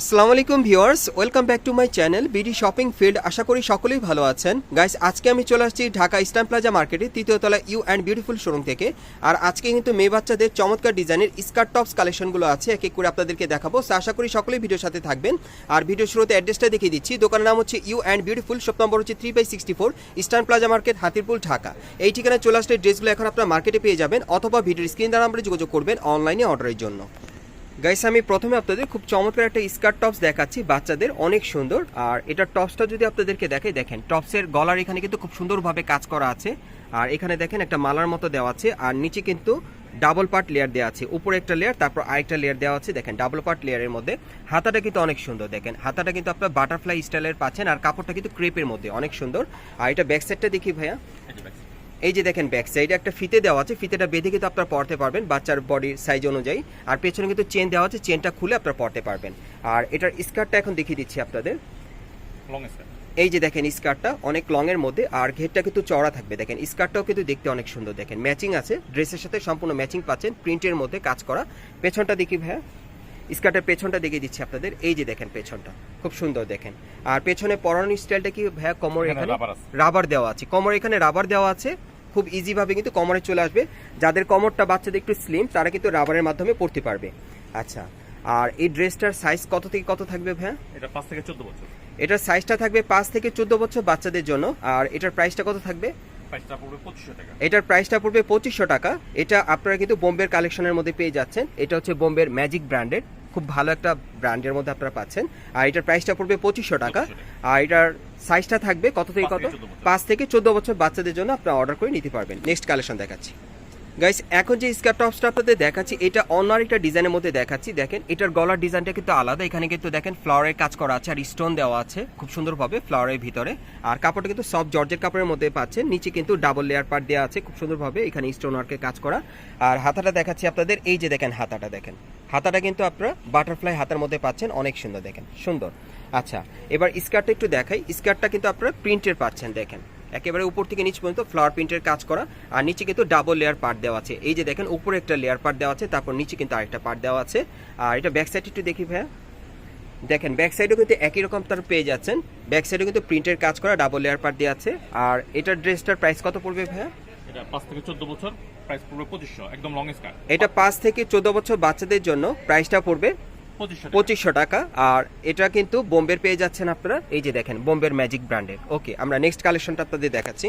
আসসালামু আলাইকুম viewers welcome back to my channel BD shopping field. আশা করি সকলেই ভালো আছেন। গাইস আজকে আমি চলে আসছি ঢাকা ইস্টার্ন প্লাজা মার্কেটে তৃতীয় তলা ইউ অ্যান্ড বিউটিফুল শোরুম থেকে। আর আজকে কিন্তু মেয়ে বাচ্চাদের চমৎকার ডিজাইনের স্কার্ট টপস কালেকশনগুলো আছে এক এক করে আপনাদেরকে দেখাবো। So, আশা করি সকলেই ভিডিওর সাথে থাকবেন। আর ভিডিও শুরুতে অ্যাড্রেসটা দেখিয়ে দিচ্ছি। দোকানের নাম হচ্ছে U and beautiful shop number হচ্ছে three by sixty four Eastern Plaza market Hatirpool Dhaka. এই ঠিকানায় চলে আসলে ড্রেসগুলো এখন আপনার মার্কেটে পেয়ে যাবেন অথবা ভিডিওর স্ক্রিন দ্বারা আমরা যোগাযোগ করবেন অনলাইনে অর্ডারের জন্য। গাইস আমি প্রথমে আপনাদের খুব চমৎকার একটা স্কার্ট টপস দেখাচ্ছি, বাচ্চাদের অনেক সুন্দর। আর এটার টপসটা যদি আপনাদেরকে দেখাই, দেখেন টপসের গলার এখানে কিন্তু খুব সুন্দরভাবে কাজ করা আছে। আর এখানে দেখেন, একটা মালার মতো দেওয়া আছে, আর নিচে কিন্তু ডাবল পার্ট লেয়ার দেওয়া আছে। উপরে একটা লেয়ার তারপর আরেকটা লেয়ার দেওয়া আছে, দেখেন ডাবল পার্ট লেয়ারের মধ্যে। হাতাটা কিন্তু অনেক সুন্দর, দেখেন। হাতাটা কিন্তু আপনার বাটারফ্লাই স্টাইলের পাচ্ছেন, আর কাপড়টা কিন্তু ক্রেপের মধ্যে, অনেক সুন্দর। আর এটা ব্যাক সাইডটা দেখি ভাইয়া। এই যে দেখেন ব্যাক সাইডে একটা ফিতে দেওয়া আছে ফিতেটা বেঁধে কিন্তু আপনারা পড়তে পারবেন বাচ্চার বডির সাইজ অনুযায়ী। আর পেছনে কিন্তু চেন দেওয়া আছে চেনটা খুলে আপনারা পড়তে পারবেন। আর এটার স্কার্টটা এখন দেখিয়ে দিচ্ছি আপনাদের। এই যে দেখেন স্কার্টটা অনেক লং এর মধ্যে আর ঘেরটা কিন্তু চওড়া থাকবে। দেখেন স্কার্টটাও কিন্তু দেখতে অনেক সুন্দর। দেখেন ম্যাচিং আছে ড্রেসের সাথে সম্পূর্ণ ম্যাচিং পাচ্ছেন প্রিন্টের মধ্যে কাজ করা। পেছনটা দেখি ভাইয়া। স্কার্টের পেছনটা দেখিয়ে দিচ্ছি আপনাদের। এই যে দেখেন পেছনটা খুব সুন্দর দেখেন। আর পেছনে পরানোর স্টাইলটা কি ভাইয়া? কোমর এখানে রাবার দেওয়া আছে। কোমর এখানে রাবার দেওয়া আছে। খুব ইজিভাবে কিন্তু কোমরে চলে আসবে। যাদের কোমরটা বাচ্চাদের একটু স্লিম তারা কিন্তু রাবারের মাধ্যমে পড়তে পারবে। আচ্ছা আর এই ড্রেসটার সাইজ কত থেকে কত থাকবে ভাইয়া? এটা পাঁচ থেকে চোদ্দ বছর। এটার সাইজটা থাকবে পাঁচ থেকে চোদ্দ বছর বাচ্চাদের জন্য। আর এটার প্রাইসটা কত থাকবে? এটার প্রাইসটা পড়বে পঁচিশশো টাকা। এটা আপনারা কিন্তু বোম্বের কালেকশনের মধ্যে পেয়ে যাচ্ছেন। এটা হচ্ছে বোম্বের ম্যাজিক ব্র্যান্ডের খুব ভালো একটা ব্র্যান্ডের মধ্যে আপনারা পাচ্ছেন। আর এটার প্রাইসটা পড়বে পঁচিশশো টাকা। আর এটার সাইজটা থাকবে কত থেকে কত থেকে 14 বছর। পাঁচ থেকে চোদ্দ বছর বাচ্চাদের জন্য আপনারা অর্ডার করে নিতে পারবেন। নেক্সট কালেকশন দেখাচ্ছি। গাইস এখন যে স্কার্ট টপসটা আপনাদের দেখাচ্ছি, এটা অন্য একটা ডিজাইনের মধ্যে দেখাচ্ছি। দেখেন, এটার গলার ডিজাইনটা কিন্তু আলাদা। এখানে কিন্তু দেখেন ফ্লাওয়ারের কাজ করা আছে আর স্টোন দেওয়া আছে। খুব সুন্দরভাবে ফ্লাওয়ারের ভিতরে। আর কাপড়টা কিন্তু সব জর্জের কাপড়ের মধ্যে পাচ্ছেন। নিচে কিন্তু ডাবল লেয়ার পার্ট দেওয়া আছে। খুব সুন্দরভাবে এখানে স্টোন ওয়ার্কের কাজ করা। আর হাতাটা দেখাচ্ছি আপনাদের। এই যে দেখেন, হাতাটা দেখেন। হাতাটা কিন্তু আপনারা বাটারফ্লাই হাতার মধ্যে পাচ্ছেন। অনেক সুন্দর দেখেন। সুন্দর। আচ্ছা এবার স্কার্টটা একটু দেখাই। স্কার্টটা কিন্তু আপনারা প্রিন্টের পাচ্ছেন, দেখেন। একেবারে উপর থেকে নিচ পর্যন্ত ফ্লাওয়ার প্রিন্টের কাজ করা। আর নিচে কিন্তু ডাবল লেয়ার পার্ট দেওয়া আছে। এই যে দেখেন উপরে একটা লেয়ার পার্ট দেওয়া আছে তারপর নিচে কিন্তু আরেকটা পার্ট দেওয়া আছে। আর এটা ব্যাক সাইড একটু দেখি ভাইয়া। দেখেন ব্যাক সাইডেও কিন্তু একই রকম তার পেয়ে যাচ্ছেন। ব্যাক সাইডেও কিন্তু প্রিন্টের কাজ করা ডাবল লেয়ার পার্ট দেওয়া আছে। আর এটার ড্রেসটার প্রাইস কত পড়বে ভাইয়া? এটা পাঁচ থেকে চোদ্দ বছর প্রাইস পড়বে একদম লং স্কার্ট এটা পাঁচ থেকে চোদ্দ বছর বাচ্চাদের জন্য প্রাইসটা পড়বে পঁচিশশো টাকা। আর এটা কিন্তু বোম্বের পেয়ে যাচ্ছেন আপনারা, এই যে দেখেন, বোম্বের ম্যাজিক ব্র্যান্ডের। ওকে, আমরা নেক্সট কালেকশনটা আপনাদের দেখাচ্ছি।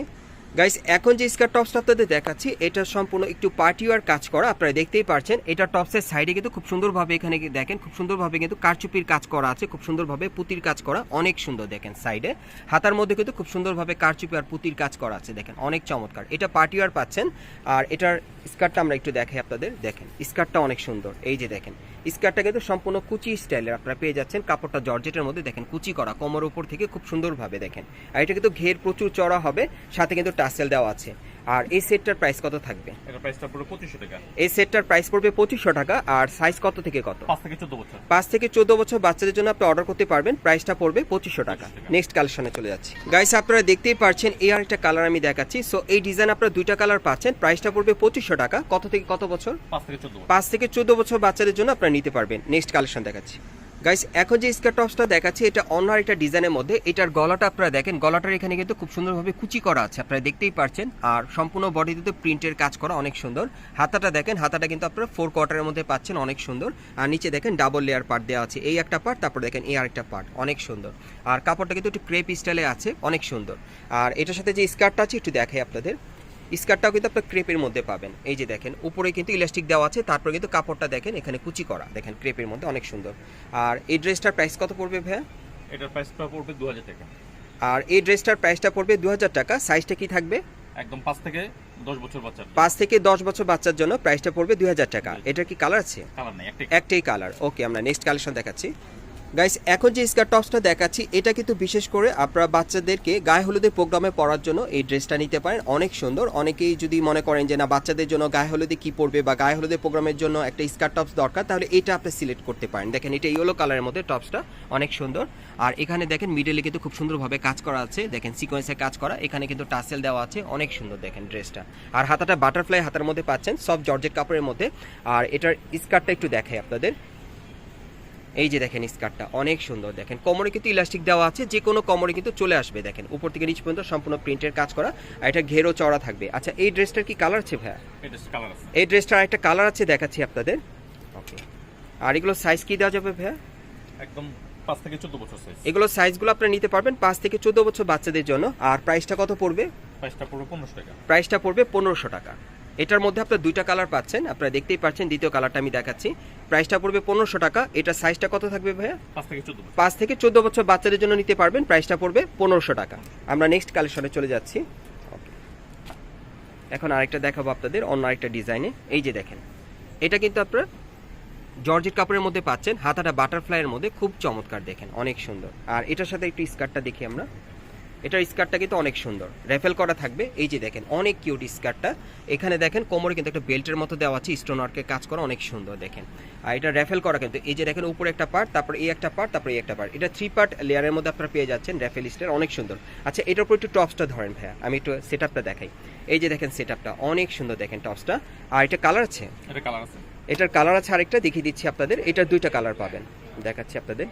গাইস এখন যে স্কার্ট টপসটা আপনাদের দেখাচ্ছি, এটা সম্পূর্ণ একটু পার্টি ওয়ার কাজ করা, আপনারা দেখতেই পারছেন। এটা টপসের সাইডে কিন্তু খুব সুন্দরভাবে এখানে দেখেন, খুব সুন্দরভাবে কিন্তু কারচুপির কাজ করা আছে, খুব সুন্দরভাবে পুতির কাজ করা, অনেক সুন্দর দেখেন সাইডে হাতার মধ্যে কিন্তু খুব সুন্দরভাবে কারচুপি আর পুতির কাজ করা আছে, দেখেন, অনেক চমৎকার। এটা পার্টি ওয়ার পাচ্ছেন, আর এটার স্কার্টটা আমরা একটু দেখাই আপনাদের, দেখেন, স্কার্টটা অনেক সুন্দর, এই যে দেখেন স্কার্টটা কিন্তু সম্পূর্ণ কুচি স্টাইলের আপনারা পেয়ে যাচ্ছেন। কাপড়টা জর্জেটের মধ্যে দেখেন, কুচি করা কোমর উপর থেকে খুব সুন্দরভাবে দেখেন। আর এটা কিন্তু ঘের প্রচুর চড়া হবে, সাথে কিন্তু টাসেল দেওয়া আছে। আর এই সেটটার প্রাইস কত থাকবে? এটা প্রাইসটা পড়বে পঁচিশশো টাকা। এই সেটটার প্রাইস পড়বে পঁচিশশো টাকা আর সাইজ কত থেকে কত? পাঁচ থেকে চোদ্দ বছর। পাঁচ থেকে চোদ্দ বছর বাচ্চাদের জন্য আপনি অর্ডার করতে পারবেন প্রাইসটা পড়বে পঁচিশশো টাকা। নেক্সট কালেকশনে চলে যাচ্ছি। গাইস আপনারা দেখতেই পারছেন এই আরেকটা কালার আমি দেখাচ্ছি। সো এই ডিজাইন আপনারা দুইটা কালার পাচ্ছেন প্রাইসটা পড়বে পঁচিশশো টাকা। কত থেকে কত বছর? পাঁচ থেকে চোদ্দ বছর। পাঁচ থেকে চোদ্দ বছর বাচ্চাদের জন্য আপনারা নিতে পারবেন। নেক্সট কালেকশন দেখাচ্ছি। গাইস এখন যে স্কার্ট টপসটা দেখাচ্ছি, এটা অন্য একটা ডিজাইনের মধ্যে। এটার গলাটা আপনারা দেখেন, গলাটার এখানে কিন্তু খুব সুন্দরভাবে কুচি করা আছে, আপনারা দেখতেই পারছেন। আর সম্পূর্ণ বডিতে প্রিন্টের কাজ করা অনেক সুন্দর। হাতাটা দেখেন, হাতাটা কিন্তু আপনারা ফোর কোয়ার্টারের মধ্যে পাচ্ছেন, অনেক সুন্দর। আর নিচে দেখেন ডাবল লেয়ার পার্ট দেওয়া আছে। এই একটা পার্ট তারপর দেখেন, এই আরেকটা পার্ট অনেক সুন্দর। আর কাপড়টা কিন্তু একটু ক্রেপ স্টাইলে আছে, অনেক সুন্দর। আর এটার সাথে যে স্কার্টটা আছে, একটু দেখাই আপনাদের। স্কার্টটাও কিন্তু আপনার ক্রেপের মধ্যে পাবেন। এই যে দেখেন উপরে কিন্তু ইলাস্টিক দেওয়া আছে তারপরে কিন্তু কাপড়টা দেখেন এখানে কুচি করা। দেখেন ক্রেপের মধ্যে অনেক সুন্দর। আর এই ড্রেসটার প্রাইস কত পড়বে ভাইয়া? এটার প্রাইসটা পড়বে দু হাজার টাকা। আর এই ড্রেসটার প্রাইসটা পড়বে দু হাজার টাকা সাইজটা কি থাকবে? একদম পাঁচ থেকে দশ বছর বাচ্চার পাঁচ থেকে দশ বছর বাচ্চার জন্য প্রাইসটা পড়বে দুই হাজার টাকা। এটার কি কালার আছে? একটাই। কালার ওকে আমরা নেক্সট কালেকশন দেখাচ্ছি। গাইস এখন যে স্কার্ট টপসটা দেখাচ্ছি, এটা কিন্তু বিশেষ করে আপনারা বাচ্চাদেরকে গায়ে হলুদের প্রোগ্রামে পরার জন্য এই ড্রেসটা নিতে পারেন। অনেক সুন্দর। অনেকেই যদি মনে করেন যে, না, বাচ্চাদের জন্য গায়ে হলুদে কি পড়বে বা গায়ে হলুদের প্রোগ্রামের জন্য একটা স্কার্ট টপস দরকার, তাহলে এটা আপনি সিলেক্ট করতে পারেন। দেখেন, এটা ইয়েলো কালারের মধ্যে টপসটা অনেক সুন্দর। আর এখানে দেখেন মিডলে কিন্তু খুব সুন্দরভাবে কাজ করা আছে। দেখেন সিকোয়েন্সে কাজ করা। এখানে কিন্তু টাসেল দেওয়া আছে। অনেক সুন্দর দেখেন ড্রেসটা। আর হাতাটা বাটারফ্লাই হাতার মধ্যে পাচ্ছেন সব জর্জেট কাপড়ের মধ্যে। আর এটার স্কার্টটা একটু দেখাই আপনাদের। এই যে দেখেন স্কার্টটা অনেক সুন্দর দেখেন। কোমরে কিন্তু ইলাস্টিক দেওয়া আছে যে কোনো কোমরে কিন্তু চলে আসবে দেখেন। উপর থেকে নিচ পর্যন্ত সম্পূর্ণ প্রিন্টের কাজ করা আর এটা ঘেরও চড়া থাকবে। আচ্ছা এই ড্রেসটার কি কালার আছে ভাইয়া? এই ড্রেসটার একটা কালার আছে দেখাচ্ছি আপনাদের। ওকে আর এগুলো সাইজ কি দেওয়া যাবে ভাইয়া? একদম পাঁচ থেকে চোদ্দ বছর সাইজ এগুলো সাইজগুলো আপনারা নিতে পারবেন পাঁচ থেকে চোদ্দ বছর বাচ্চাদের জন্য। আর প্রাইসটা কত পড়বে? প্রাইসটা পড়বে পনেরোশো টাকা। প্রাইসটা পড়বে পনেরোশো টাকা। এটার মধ্যে আপনার দুইটা কালার পাচ্ছেন। আপনারা দেখতেই পাচ্ছেন দ্বিতীয় কালারটা আমি দেখাচ্ছি। প্রাইসটা পড়বে পনেরোশো টাকা। এটা সাইজটা কত থাকবে ভাইয়া? পাঁচ থেকে চোদ্দ বছর। বাচ্চাদের জন্য নিতে পারবেন। প্রাইসটা পড়বে পনেরোশো টাকা। আমরা নেক্সট কালেকশনে চলে যাচ্ছি. এখন আরেকটা দেখাবো আপনাদের অন্য আরেকটা ডিজাইনে। এই যে দেখেন এটা কিন্তু আপনার জর্জেট কাপড়ের মধ্যে পাচ্ছেন। হাতাটা বাটারফ্লাইয়ের মধ্যে। খুব চমৎকার দেখেন অনেক সুন্দর। আর এটার সাথে একটু স্কার্টটা দেখি আমরা। এটার স্কার্টটা কিন্তু অনেক সুন্দর। র্যাফেল করা থাকবে। এই যে দেখেন অনেক কিউট স্কার্টটা। এখানে দেখেন কোমরে কিন্তু একটা বেল্টের মতো দেওয়া আছে স্টোন ওয়ার্কের কাজ করা অনেক সুন্দর দেখেন। আর এটা র্যাফেল করা কিন্তু এই যে দেখেন উপরে একটা পার্ট তারপর এই একটা পার্ট তারপর এই একটা পার্ট এটা থ্রি পার্ট লেয়ারের মধ্যে আপনারা পেয়ে যাচ্ছেন র্যাফেল স্টার অনেক সুন্দর। আচ্ছা এটার উপর একটু টপসটা ধরেন ভাইয়া আমি একটু সেট আপটা দেখাই। এই যে দেখেন সেট আপটা অনেক সুন্দর দেখেন টপসটা। আর এটা কালার আছে? এটা কালার আছে। এটার কালার আছে আরেকটা দেখিয়ে দিচ্ছি আপনাদের। এটার দুইটা কালার পাবেন। দেখাচ্ছি আপনাদের।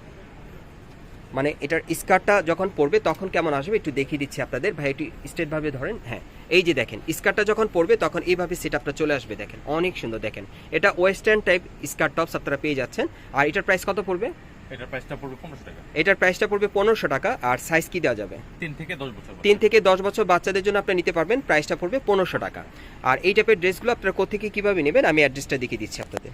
মানে এটার স্কার্টটা যখন পড়বে তখন কেমন আসবে একটু দেখিয়ে দিচ্ছি আপনাদের। ভাই একটু স্ট্রেটভাবে ধরেন হ্যাঁ। এই যে দেখেন স্কার্টটা যখন পড়বে তখন এইভাবে সেট আপটা চলে আসবে দেখেন। অনেক সুন্দর দেখেন। এটা ওয়েস্টার্ন টাইপ স্কার্ট টপস আপনারা পেয়ে যাচ্ছেন। আর এটার প্রাইস কত পড়বে? এটার প্রাইসটা পড়বে পনেরোশো টাকা। এটার প্রাইসটা পড়বে পনেরোশো টাকা আর সাইজ কি দেওয়া যাবে? তিন থেকে দশ বছর তিন থেকে দশ বছর বাচ্চাদের জন্য আপনি নিতে পারবেন প্রাইসটা পড়বে পনেরোশো টাকা। আর এই টাইপের ড্রেসগুলো আপনারা কোথেকে কীভাবে নেবেন আমি অ্যাড্রেসটা দেখিয়ে দিচ্ছি আপনাদের।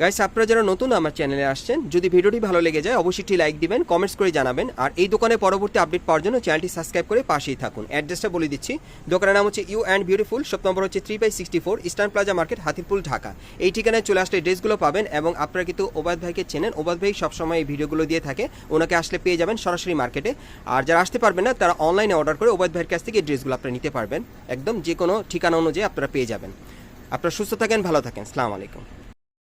গাইস আপনারা যারা নতুন আমার চ্যানেলে আসছেন, যদি ভিডিওটি ভালো লেগে যায়, অবশ্যই লাইক দিবেন কমেন্টস করে জানাবেন, আর এই দোকানে পরবর্তী আপডেট পাওয়ার জন্য চ্যানেলটি সাবস্ক্রাইব করে পাশেই থাকুন। অ্যাড্রেসটা বলে দিচ্ছি, দোকানের নাম হচ্ছে U and beautiful shop number হচ্ছে three by sixty four Eastern Plaza market Hatipool Dhaka. এই ঠিকানায় চলে আসলে ড্রেসগুলো পাবেন, এবং আপনারা কিন্তু ওবায়দ ভাইকে চেনেন। ওবাদ ভাই সবসময় এই ভিডিওগুলো দিয়ে থাকে, ওনাকে আসলে পেয়ে যাবেন সরাসরি মার্কেটে আর যারা আসতে পারবেন না, তারা অনলাইনে অর্ডার করে ওবাদ ভাইয়ের কাছ থেকে এই ড্রেসগুলো আপনারা নিতে পারবেন। একদম যে কোনো ঠিকানা অনুযায়ী আপনারা পেয়ে যাবেন। আপনারা সুস্থ থাকেন, ভালো থাকেন। সালাম আলাইকুম।